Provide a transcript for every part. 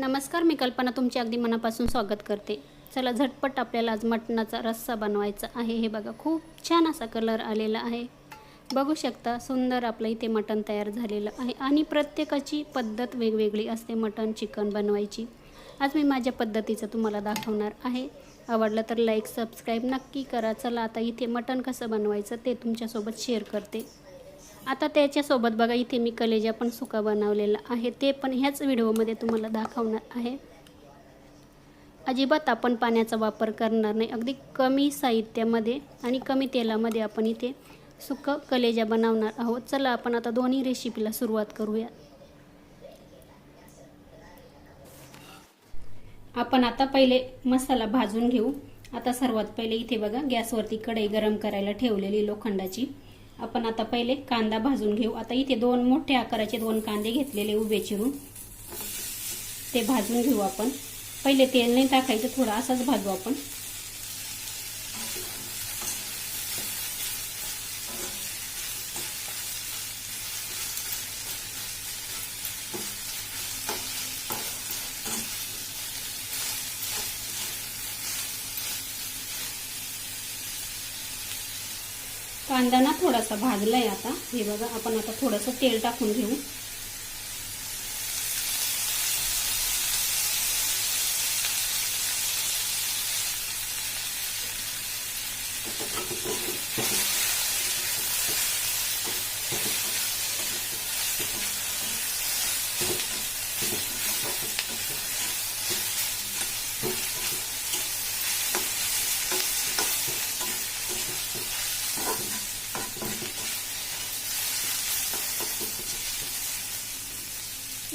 नमस्कार मी कल्पना तुमचे अगदी मनापासून स्वागत करते. चला झटपट आपल्याला आज मटणाचा रस्सा बनवायचा आहे. हे बघा खूप छान असा कलर आलेला आहे. बघू शकता सुंदर आपलं इथे मटण तयार झालेलं आहे आणि प्रत्येकाची पद्धत वेगवेगळी असते मटण चिकन बनवायची. आज मी माझ्या पद्धतीचं तुम्हाला दाखवणार आहे. आवडलं तर लाईक सबस्क्राईब नक्की करा. चला आता इथे मटण कसं बनवायचं ते तुमच्यासोबत शेअर करते. आता त्याच्यासोबत बघा इथे मी कलेजा पण सुका बनवलेला आहे. ते पण ह्याच व्हिडिओमध्ये तुम्हाला दाखवणार आहे. अजिबात आपण पाण्याचा वापर करणार नाही. अगदी कमी साहित्यामध्ये आणि कमी तेलामध्ये आपण इथे सुकं कलेजा बनवणार आहोत. चला आपण आता दोन्ही रेसिपीला सुरुवात करूया. आपण आता पहिले मसाला भाजून घेऊ. आता सर्वात पहिले इथे बघा गॅसवरती कढई गरम करायला ठेवलेली लोखंडाची. आपण आता पहिले कांदा भाजून घेऊ. आता इथे दोन मोठ्या आकाराचे दोन कांदे घेतलेले उभे चिरून. ते भाजून घेऊ आपण. पहिले तेल नाही टाकायचं थोडं असंच भाजू आपण. कांदा ना थोडासा भाजलाय आता. हे बघा आपण आता थोडंसं तेल टाकून घेऊ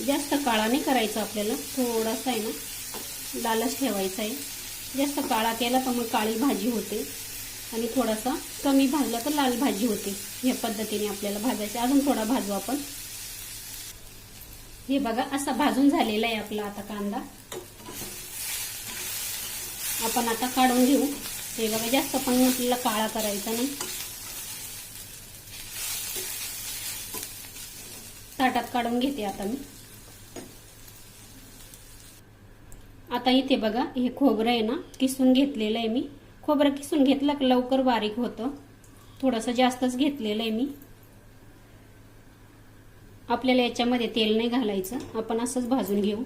जास्त काळा नाही करायचा आपल्याला. थोडासा आहे ना लालच ठेवायचा आहे. जास्त काळा केला तर मग काळी भाजी होते. आणि थोडासा कमी भाजला तर लाल भाजी होते. ह्या पद्धतीने आपल्याला भाजायचं. अजून थोडा भाजू आपण. हे बघा असा भाजून झालेला आहे आपला आता कांदा. आपण आता काढून घेऊ. हे बघा जास्त पण आपल्याला काळा करायचा नाही. ताटात काढून घेते आता मी. आता इथे बघा हे खोबरं आहे ना किसून घेतलेलं आहे मी. खोबरं किसून घेतलं की लवकर बारीक होतं. थोडंसं जास्तच घेतलेलं आहे मी. आपल्याला याच्यामध्ये तेल नाही घालायचं. आपण असंच भाजून घेऊ.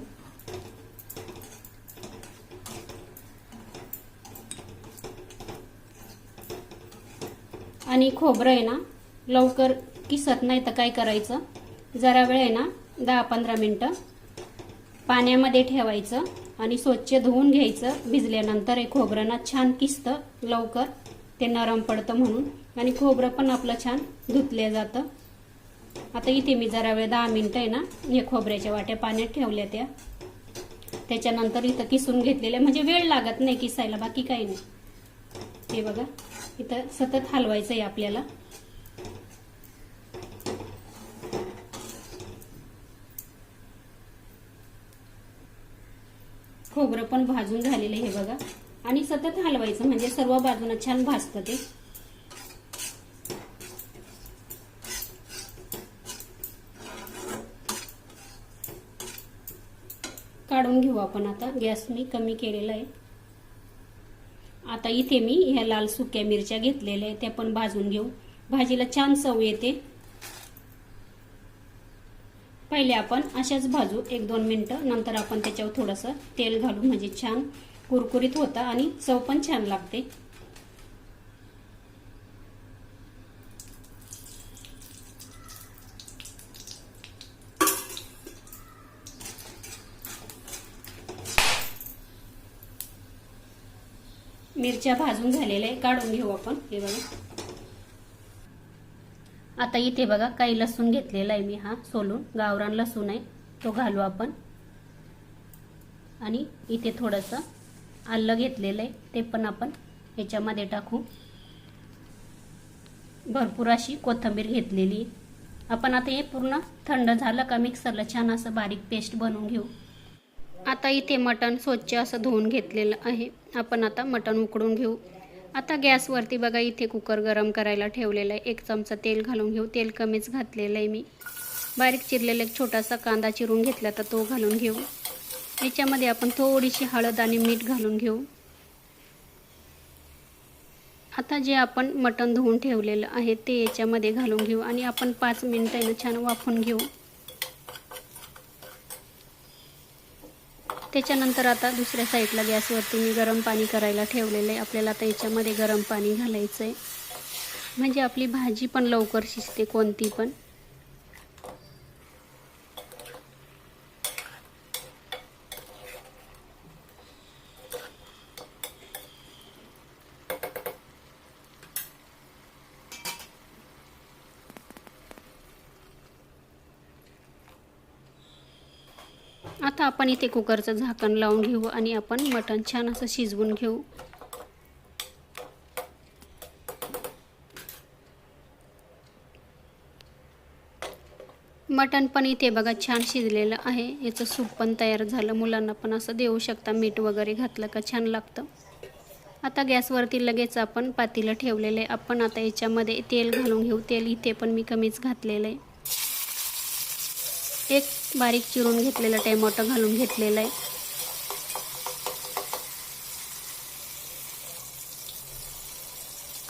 आणि खोबरं आहे ना लवकर किसत नाही तर काय करायचं? जरा वेळ आहे ना दहा पंधरा मिनटं. पाण्यामध्ये ठेवायचं. आणि स्वच्छ धुवून घ्यायचं. भिजल्यानंतर हे खोबरं ना छान किसतं लवकर. ते नरम पडतं म्हणून. आणि खोबरं पण आपलं छान धुतलं जातं. आता इथे मी जरा वेळ दहा मिनटं आहे ना हे खोबऱ्याच्या वाट्या पाण्यात ठेवल्या त्या. त्याच्यानंतर इथं किसून घेतलेल्या म्हणजे वेळ लागत नाही किसायला बाकी काही नाही. हे बघा इथं सतत हलवायचं आहे आपल्याला. खोबरं पण भाजून झालेलं हे बघा. आणि सतत हलवायचं म्हणजे सर्व बाजूनं छान भाजतं ते. काढून घेऊ आपण आता. गॅस मी कमी केलेला आहे. आता इथे मी ह्या लाल सुक्या मिरच्या घेतलेल्या आहेत त्या पण भाजून घेऊ. भाजीला छान चव येते. पहिले आपण अशाच भाजू एक दोन मिनटं. नंतर आपण त्याच्यावर थोडंसं तेल घालू म्हणजे छान कुरकुरीत होतं आणि चव पण छान लागते. मिरच्या भाजून झालेल्या आहे. काढून घेऊ आपण. हे बघा. आता इथे बघा काही लसूण घेतलेला आहे मी हा सोलून. गावरान लसूण आहे तो घालू आपण. आणि इथे थोडंसं आलं घेतलेलं आहे ते पण आपण याच्यामध्ये टाकू. भरपूर अशी कोथिंबीर घेतलेली आपण आता हे पूर्ण थंड झालं का मिक्सरला छान असं बारीक पेस्ट बनवून घेऊ. आता इथे मटण स्वच्छ असं धुवून घेतलेलं आहे. आपण आता मटण उकडून घेऊ. आता गॅसवरती बघा इथे कुकर गरम करायला ठेवलेलं आहे. एक चमचा तेल घालून घेऊ. तेल कमीच घातलेलं आहे मी. बारीक चिरलेला एक छोटासा कांदा चिरून घेतला तर तो घालून घेऊ. याच्यामध्ये आपण थोडीशी हळद आणि मीठ घालून घेऊ. आता जे आपण मटण धुवून ठेवलेलं आहे ते याच्यामध्ये घालून घेऊ. आणि आपण पाच मिनिटांनी छान वाफून घेऊ. त्याच्यानंतर आता दुसऱ्या साईडला गॅसवरती मी गरम पाणी करायला ठेवलेलं आहे. आपल्याला आता याच्यामध्ये गरम पाणी घालायचं आहे म्हणजे आपली भाजी पण लवकर शिजते कोणती पण. आता आपण इथे कुकरचं झाकण लावून घेऊ आणि आपण मटण छान असं शिजवून घेऊ. मटण पण इथे बघा छान शिजलेलं आहे. याचं सूप पण तयार झालं. मुलांना पण असं देऊ शकता. मीठ वगैरे घातलं का छान लागतं. आता गॅसवरती लगेच आपण पातीलं ठेवलेलं आहे. आपण आता याच्यामध्ये तेल घालून घेऊ. तेल इथे पण मी कमीच घातलेलं आहे. एक बारीक चिरून घेतलेलं टॅमॅटो घालून घेतलेलं आहे.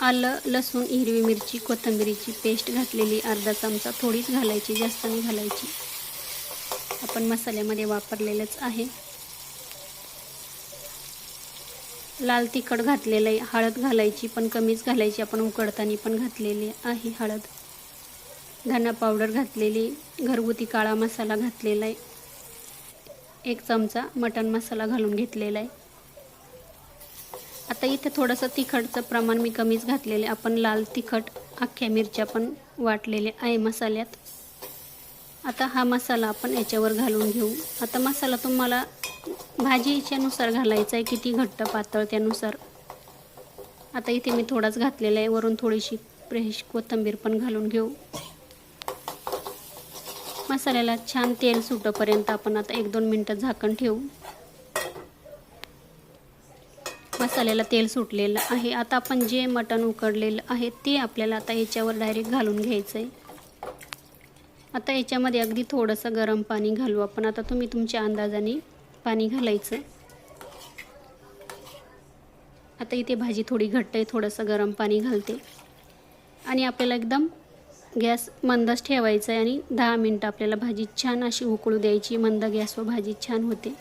आलं लसूण हिरवी मिरची कोथंबिरीची पेस्ट घातलेली अर्धा चमचा थोडीच घालायची जास्त नाही घालायची. आपण मसाल्यामध्ये वापरलेलंच आहे. लाल तिखट घातलेलं आहे हळद घालायची पण कमीच घालायची आपण उकडताना पण घातलेली आहे हळद. धना पावडर घातलेली घरगुती काळा मसाला घातलेला आहे एक चमचा मटण मसाला घालून घेतलेला आहे आता इथे थोडंसं तिखटचं प्रमाण मी कमीच घातलेले आपण लाल तिखट अख्ख्या मिरच्या पण वाटलेले आहे मसाल्यात. आता हा मसाला आपण याच्यावर घालून घेऊ. आता मसाला तुम्हाला भाजीच्यानुसार घालायचा आहे किती घट्ट पातळ त्यानुसार. आता इथे मी थोडाच घातलेला आहे. वरून थोडीशी फ्रेश कोथिंबीर पण घालून घेऊ. मसाल्याला छान तेल सुटोपर्यंत आपण आता एक दोन मिनटं झाकण ठेवू. मसाल्याला तेल सुटलेलं आहे. आता आपण जे मटण उकडलेलं आहे ते आपल्याला आता याच्यावर डायरेक्ट घालून घ्यायचं आहे आता याच्यामध्ये अगदी थोडंसं गरम पाणी घालू. आपण आता तुम्ही तुमच्या अंदाजाने पाणी घालायचं. आता इथे भाजी थोडी घट्ट आहे थोडंसं गरम पाणी घालते. आणि आपल्याला एकदम गॅस मंदच ठेवायचा आहे आणि दहा मिनटं आपल्याला भाजी छान अशी उकळू द्यायची. मंद गॅसवर भाजी छान होते.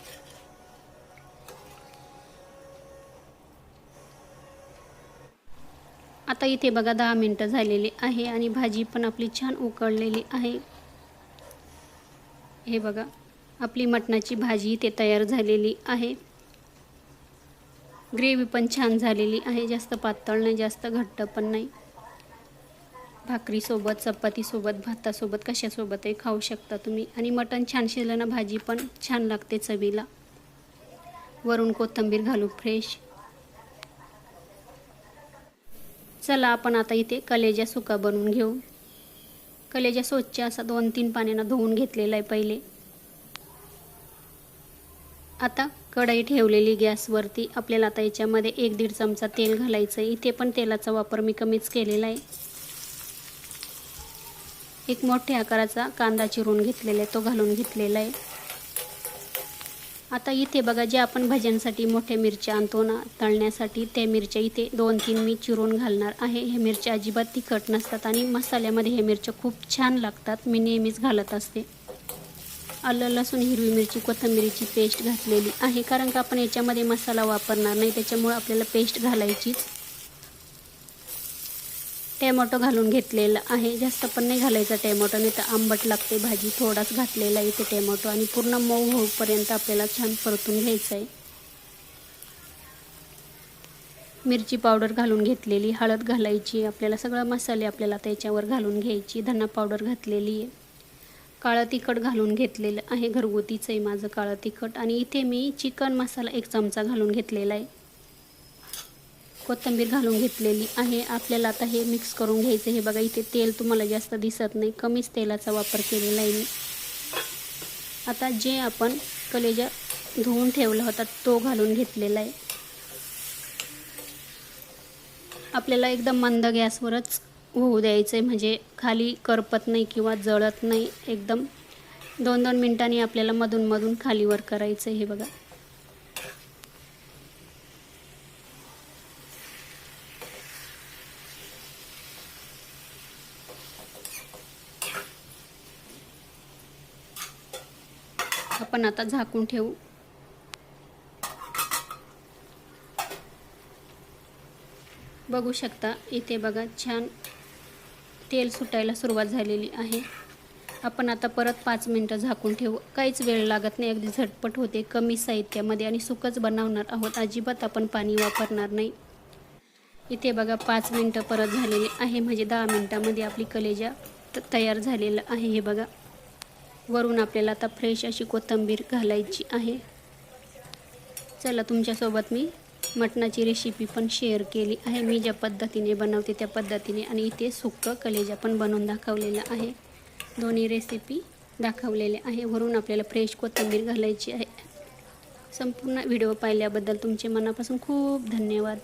आता इथे बघा दहा मिनटं झालेली आहे आणि भाजी पण आपली छान उकळलेली आहे. हे बघा आपली मटणाची भाजी इथे तयार झालेली आहे. ग्रेव्ही पण छान झालेली आहे. जास्त पातळ नाही जास्त घट्ट पण नाही. भाकरीसोबत चपातीसोबत भातासोबत कशासोबतही खाऊ शकता तुम्ही. आणि मटण छान शिजलं ना भाजी पण छान लागते चवीला. वरून कोथिंबीर घालू फ्रेश चला आपण आता इथे कलेजा सुका बनवून घेऊ. कलेजा स्वच्छ असा दोन तीन पाण्यानं धुवून घेतलेला आहे पहिले. आता कढई ठेवलेली गॅसवरती. आपल्याला आता याच्यामध्ये एक दीड चमचा तेल घालायचं आहे इथे पण तेलाचा वापर मी कमीच केलेला आहे. एक मोठ्या आकाराचा कांदा चिरून घेतलेला आहे तो घालून घेतलेला आहे. आता इथे बघा जे आपण भज्यांसाठी मोठ्या मिरच्या आणतो ना तळण्यासाठी त्या मिरच्या इथे दोन तीन मी चिरून घालणार आहे. ह्या मिरच्या अजिबात तिखट नसतात आणि मसाल्यामध्ये ह्या मिरच्या खूप छान लागतात. मी नेहमीच घालत असते. आलं लसूण हिरवी मिरची कोथिंबिरीची पेस्ट घातलेली आहे. कारण का आपण याच्यामध्ये मसाला वापरणार नाही त्याच्यामुळं आपल्याला पेस्ट घालायचीच टॅमॅटो घालून घेतलेला आहे. जास्त पण नाही घालायचा टॅमॅटो नाही तर आंबट लागते भाजी. थोडाच घातलेला आहे इथे टॅमॅटो आणि पूर्ण मऊ होऊपर्यंत आपल्याला छान परतून घ्यायचं आहे. मिरची पावडर घालून घेतलेली हळद घालायची आपल्याला सगळं मसाले आपल्याला त्याच्यावर घालून घ्यायची धना पावडर घातलेली आहे. काळं तिखट घालून घेतलेलं आहे घरगुतीचं आहे माझं काळं तिखट. आणि इथे मी चिकन मसाला एक चमचा घालून घेतलेला आहे. कोथिंबीर घालून घेतलेली आहे. आपल्याला आता हे मिक्स करून घ्यायचं हे बघा इथे तेल तुम्हाला जास्त दिसत नाही. कमीच तेलाचा वापर केलेला आहे मी. आता जे आपण कलेजा धुवून ठेवला होता तो घालून घेतलेला आहे. आपल्याला एकदम मंद गॅसवरच होऊ द्यायचं आहे म्हणजे खाली करपत नाही किंवा जळत नाही. एकदम दोन दोन मिनटांनी आपल्याला मधून मधून खालीवर करायचं आहे हे बघा. आपण आता झाकून ठेवू. बघू शकता इथे बघा छान तेल सुटायला सुरुवात झालेली आहे. आपण आता परत पाच मिनटं झाकून ठेवू. काहीच वेळ लागत नाही अगदी झटपट होते. कमी साहित्यामध्ये आणि सुकच बनवणार आहोत. अजिबात आपण पाणी वापरणार नाही. इथे बघा पाच मिनटं परत झालेले आहे. म्हणजे दहा मिनटामध्ये आपली कलेजा तयार झालेलं आहे. हे बघा. वरून आपल्याला आता फ्रेश अशी कोथिंबीर घालायची आहे. चला तुमच्यासोबत मी मटणाची रेसिपी पण शेअर केली आहे. मी ज्या पद्धतीने बनवते त्या पद्धतीने आणि इथे सुक्कं कलेजा पण बनवून दाखवलेलं आहे. दोन्ही रेसिपी दाखवलेल्या आहे. वरून आपल्याला फ्रेश कोथिंबीर घालायची आहे. संपूर्ण व्हिडिओ पाहिल्याबद्दल तुमचे मनापासून खूप धन्यवाद.